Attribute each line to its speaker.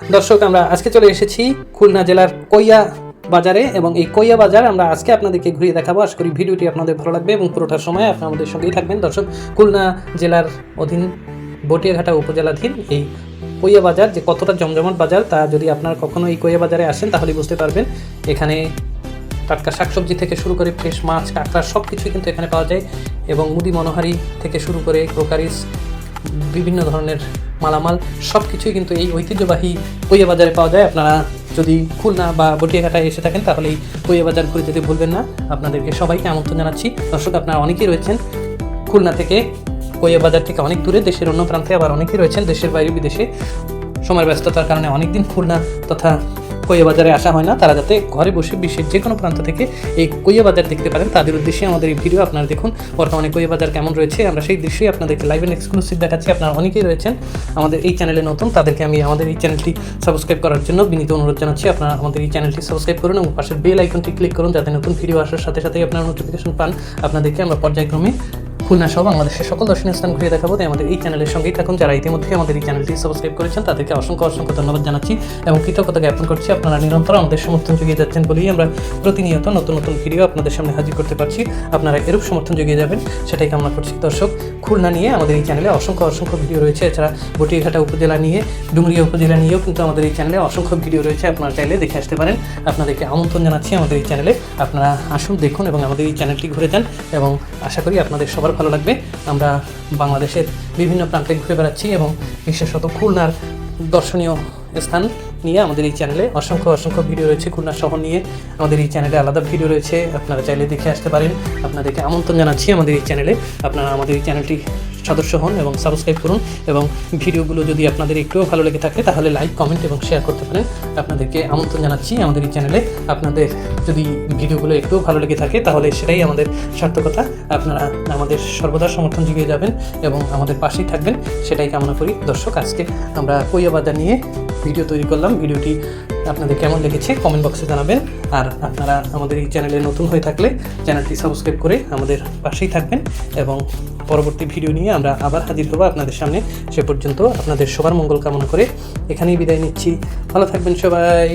Speaker 1: দর্শক, আমরা আজকে চলে এসেছি খুলনা জেলার কইয়া বাজারে এবং এই কইয়া বাজার আমরা আজকে আপনাদেরকে ঘুরিয়ে দেখাবো। আশা করি ভিডিওটি আপনাদের ভালো লাগবে এবং পুরোটার সময় আপনারা আমাদের সঙ্গেই থাকবেন। দর্শক, খুলনা জেলার অধীন বটিয়াঘাটা উপজেলাধীন এই কইয়া বাজার যে কতটা জমজমাট বাজার, তা যদি আপনারা কখনো এই কইয়া বাজারে আসেন, তাহলে বুঝতে পারবেন এখানে টাটকা শাকসবজি থেকে শুরু করে ফ্রেশ মাছ, কাঁকড়া সব কিছুই কিন্তু এখানে পাওয়া যায় এবং মুদি মনোহারি থেকে শুরু করে ক্রোকারিস, বিভিন্ন ধরনের মালামাল সব কিছুই কিন্তু এই ঐতিহ্যবাহী কইয়া বাজারে পাওয়া যায়। আপনারা যদি খুলনা বা বটিয়াঘাটায় এসে থাকেন তাহলে এই কইয়া বাজার ঘুরে যেতে ভুলবেন না। আপনাদেরকে সবাইকে আমন্ত্রণ জানাচ্ছি। দর্শক, আপনারা অনেকেই রয়েছেন খুলনা থেকে। কইয়া বাজার থেকে অনেক দূরে, দেশের অন্য প্রান্তে আবার অনেকেই রয়েছেন দেশের বাইরে বিদেশে। সময় ব্যস্ততার কারণে অনেকদিন খুলনা তথা কইয়া বাজারে আসা হয় না, তারা যাতে ঘরে বসে বিশ্বের যে কোনো প্রান্ত থেকে এই কইয়া বাজার দেখতে পারেন। তাদের উদ্দেশ্যে আমাদের এই ভিডিও আপনারা দেখুন। বর্তমানে কইয়া বাজার কেমন রয়েছে, আমরা সেই দৃশ্যই আপনাদেরকে লাইভ এন্ড এক্সক্লুসিভ দেখাচ্ছি। আপনারা অনেকেই রয়েছেন আমাদের এই চ্যানেলে নতুন, তাদেরকে আমি আমাদের এই চ্যানেলটি সাবস্ক্রাইব করার জন্য বিনীত অনুরোধ জানাচ্ছি। আপনারা আমাদের এই চ্যানেলটি সাবস্ক্রাইব করুন এবং পাশের বেল আইকনটি ক্লিক করুন, যাতে নতুন ভিডিও আসার সাথে সাথেই আপনারা নোটিফিকেশন পান। আপনাদেরকে আমরা পর্যায়ক্রমে খুলনা সহ বাংলাদেশের সকল দর্শনীয় স্থান ঘুরে দেখাবো। তাই আমাদের এই চ্যানেলের সঙ্গেই থাকুন। যারা ইতিমধ্যে আমাদের এই চ্যানেলটি সাবস্ক্রাইব করেছেন, তাদেরকে অসংখ্য অসংখ্য ধন্যবাদ জানাচ্ছি এবং কৃতজ্ঞতা জ্ঞাপন করছি। আপনারা নিরন্তর আমাদের সমর্থন জুগিয়ে যাচ্ছেন বলেই আমরা প্রতিনিয়ত নতুন নতুন ভিডিও আপনাদের সামনে হাজির করতে পারছি। আপনারা এরূপ সমর্থন জুগিয়ে যাবেন, সেটাই কামনা করছি। দর্শক, খুলনা নিয়ে আমাদের এই চ্যানেলে অসংখ্য অসংখ্য ভিডিও রয়েছে। এছাড়া বটিয়াঘাটা উপজেলা নিয়ে, ডুমরিয়া উপজেলা নিয়েও কিন্তু আমাদের এই চ্যানেলে অসংখ্য ভিডিও রয়েছে। আপনারা চাইলে দেখে আসতে পারেন। আপনাদেরকে আমন্ত্রণ জানাচ্ছি আমাদের এই চ্যানেলে। আপনারা আসুন, দেখুন এবং আমাদের এই চ্যানেলটি ঘুরে যান। এবং আশা করি আপনাদের সবার ভালো লাগবে। আমরা বাংলাদেশের বিভিন্ন প্রান্তে ঘুরে বেড়াচ্ছি এবং বিশেষত খুলনার দর্শনীয় স্থান নিয়ে আমাদের এই চ্যানেলে অসংখ্য অসংখ্য ভিডিও রয়েছে। খুলনা শহর নিয়ে আমাদের এই চ্যানেলে আলাদা ভিডিও রয়েছে। আপনারা চাইলে দেখে আসতে পারেন। আপনাদেরকে আমন্ত্রণ জানাচ্ছি আমাদের এই চ্যানেলে আপনারা আমাদের এই চ্যানেলটি সদস্য হন এবং সাবস্ক্রাইব করুন এবং ভিডিওগুলো যদি আপনাদের একটুও ভালো লেগে থাকে, তাহলে লাইক কমেন্ট এবং শেয়ার করতে পারেন। আপনাদেরকে আমন্ত্রণ জানাচ্ছি আমাদের এই চ্যানেলে আপনাদের যদি ভিডিওগুলো একটুও ভালো লেগে থাকে, তাহলে সেটাই আমাদের সার্থকতা। আপনারা আমাদের সর্বদা সমর্থন জুগিয়ে যাবেন এবং আমাদের পাশেই থাকবেন, সেটাই কামনা করি। দর্শক, আজকে আমরা কইয়া বাজার নিয়ে ভিডিও তৈরি করলাম। ভিডিওটি আপনাদের কেমন লেগেছে কমেন্ট বক্সে জানাবেন। আর আপনারা আমাদের এই চ্যানেলে নতুন হয়ে থাকলে চ্যানেলটি সাবস্ক্রাইব করে আমাদের পাশেই থাকবেন এবং পরবর্তী ভিডিও নিয়ে আমরা আবার হাজির হব আপনাদের সামনে। সে পর্যন্ত আপনাদের সবার মঙ্গল কামনা করে এখানেই বিদায় নিচ্ছি। ভালো থাকবেন সবাই।